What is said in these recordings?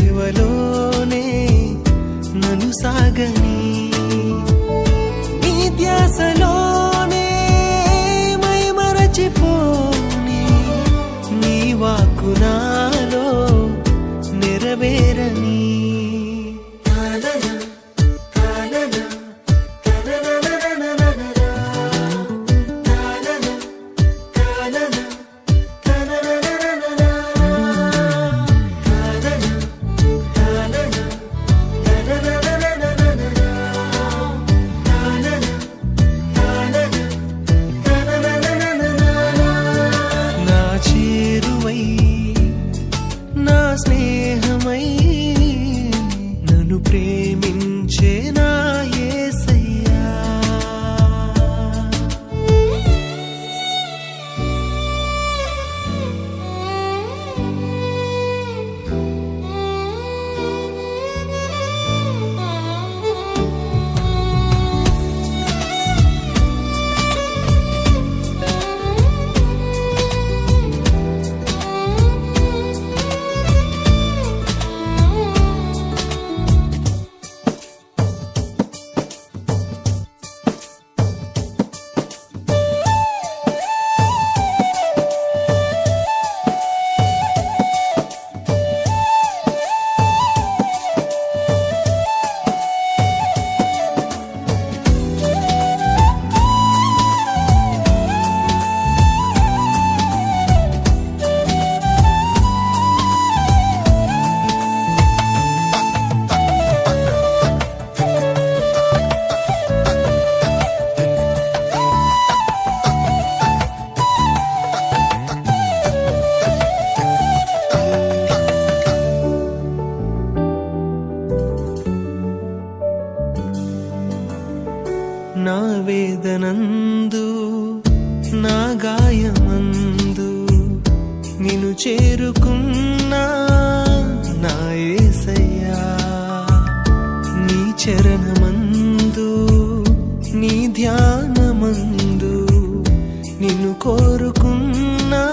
సేవలోనే నన్ను సాగని నీ ధ్యాసలోనే మై మరచిపోని నీ వాక్కు నాలో నెరవేరని preto. నా వేదనందు నా గాయమందు నిన్ను చేరుకున్నా నా ఏసయ్యా. నీ చరణమందు నీ ధ్యానమందు నిన్ను కోరుకున్నా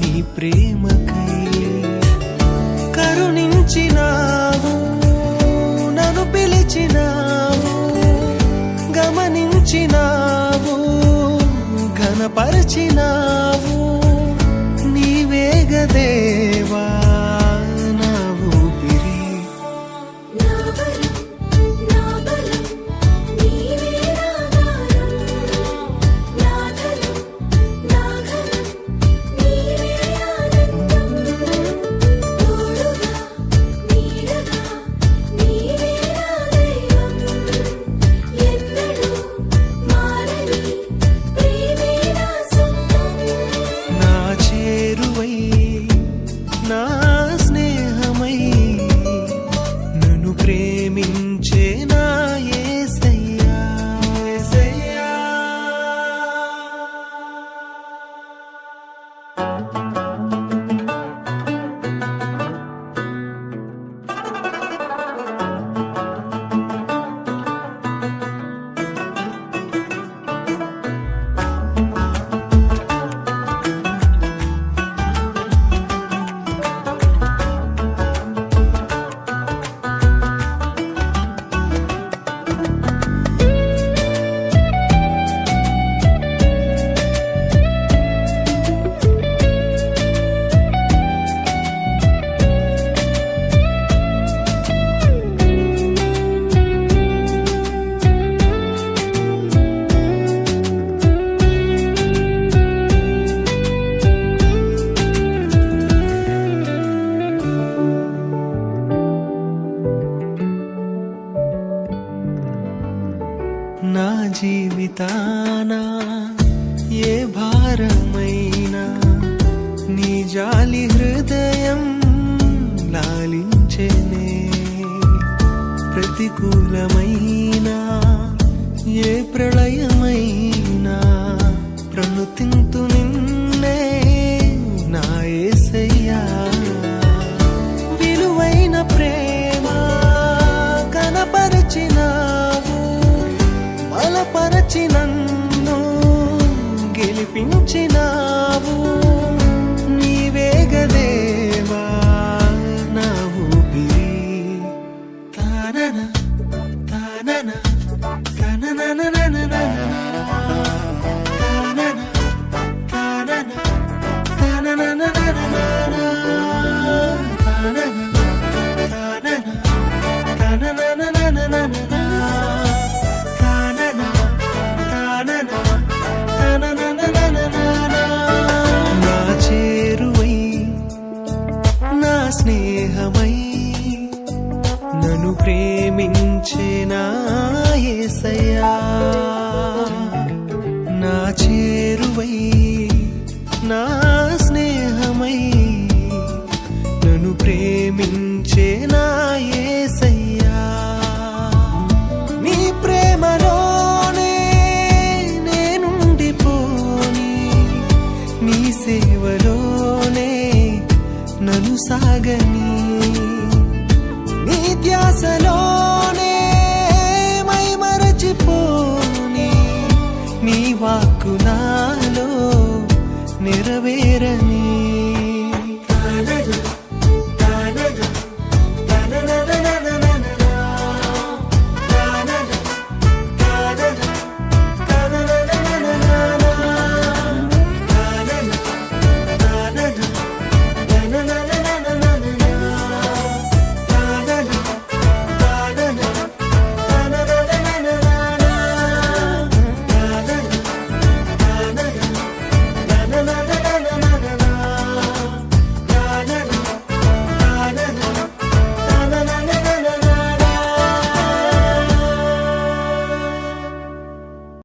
నీ ప్రేమకై కరుణించినావు నన్ను పిలిచినా పరిచినావు ఘనపరిచినావు. నీవేగదే నా జీవితానా ఏ భారమైనా నీ జాలి హృదయం లాలించనే ప్రతికూలమైన walk